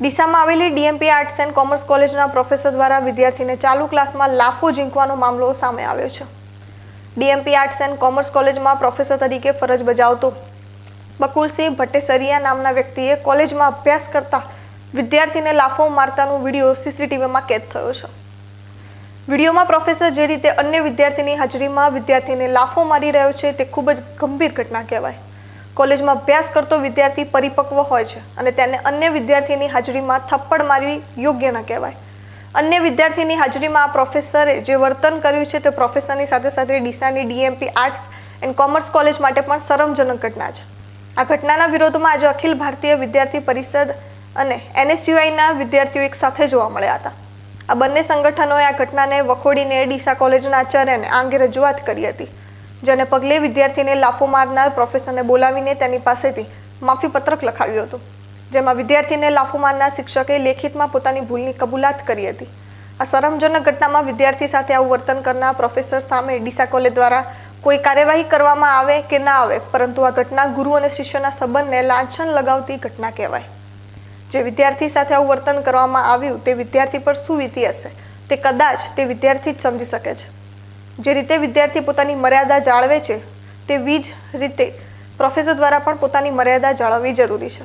ડીસામાં આવેલી DMP arts and commerce કોલેજના professor દ્વારા વિદ્યાર્થીને ચાલુ ક્લાસમાં લાફો ઝીંકવાનો મામલો સામે આવ્યો છે. ડીએમપી આર્ટ્સ એન્ડ કોમર્સ કોલેજમાં પ્રોફેસર તરીકે ફરજ બજાવતો બકુલસિંહ ભટ્ટેસરિયા નામના વ્યક્તિએ કોલેજમાં અભ્યાસ કરતા વિદ્યાર્થીને લાફો મારતાનો વીડિયો સીસીટીવીમાં કેદ થયો છે. વિડીયોમાં પ્રોફેસર જે રીતે અન્ય વિદ્યાર્થીની હાજરીમાં વિદ્યાર્થીને લાફો મારી રહ્યો છે તે ખૂબ જ ગંભીર ઘટના કહેવાય. કોલેજમાં અભ્યાસ કરતો વિદ્યાર્થી પરિપક્વ હોય છે અને તેને અન્ય વિદ્યાર્થીની હાજરીમાં થપ્પડ મારવી યોગ્ય ન કહેવાય. અન્ય વિદ્યાર્થીની હાજરીમાં આ પ્રોફેસરે જે વર્તન કર્યું છે તે પ્રોફેસરની સાથે સાથે ડીસાની DMP arts and commerce college માટે પણ શરમજનક ઘટના છે. આ ઘટનાના વિરોધમાં આજે અખિલ ભારતીય વિદ્યાર્થી પરિષદ અને એનએસયુઆઈના વિદ્યાર્થીઓ એક સાથે જોવા મળ્યા હતા. આ બંને સંગઠનોએ આ ઘટનાને વખોડીને ડીસા કોલેજના આચાર્યને આ અંગે રજૂઆત કરી હતી. જેને પગલે વિદ્યાર્થીને લાફો મારનાર પ્રોફેસરને બોલાવીને તેની પાસેથી માફીપત્રક લખાવ્યું હતું, જેમાં વિદ્યાર્થીને લાફો મારનાર શિક્ષકે લેખિતમાં પોતાની ભૂલની કબૂલાત કરી હતી. આ શરમજનક ઘટનામાં વિદ્યાર્થી સાથે આવું વર્તન કરનાર પ્રોફેસર સામે ડીસા કોલેજ દ્વારા કોઈ કાર્યવાહી કરવામાં આવે કે ના આવે, પરંતુ આ ઘટના ગુરુ અને શિષ્યના સંબંધને લાંછન લગાવતી ઘટના કહેવાય. જે વિદ્યાર્થી સાથે આવું વર્તન કરવામાં આવ્યું તે વિદ્યાર્થી પર શું વીતી હશે. તે કદાચ તે વિદ્યાર્થી જ સમજી શકે છે. જે રીતે વિદ્યાર્થી પોતાની મર્યાદા જાળવે છે તેવી જ રીતે પ્રોફેસર દ્વારા પણ પોતાની મર્યાદા જાળવવી જરૂરી છે.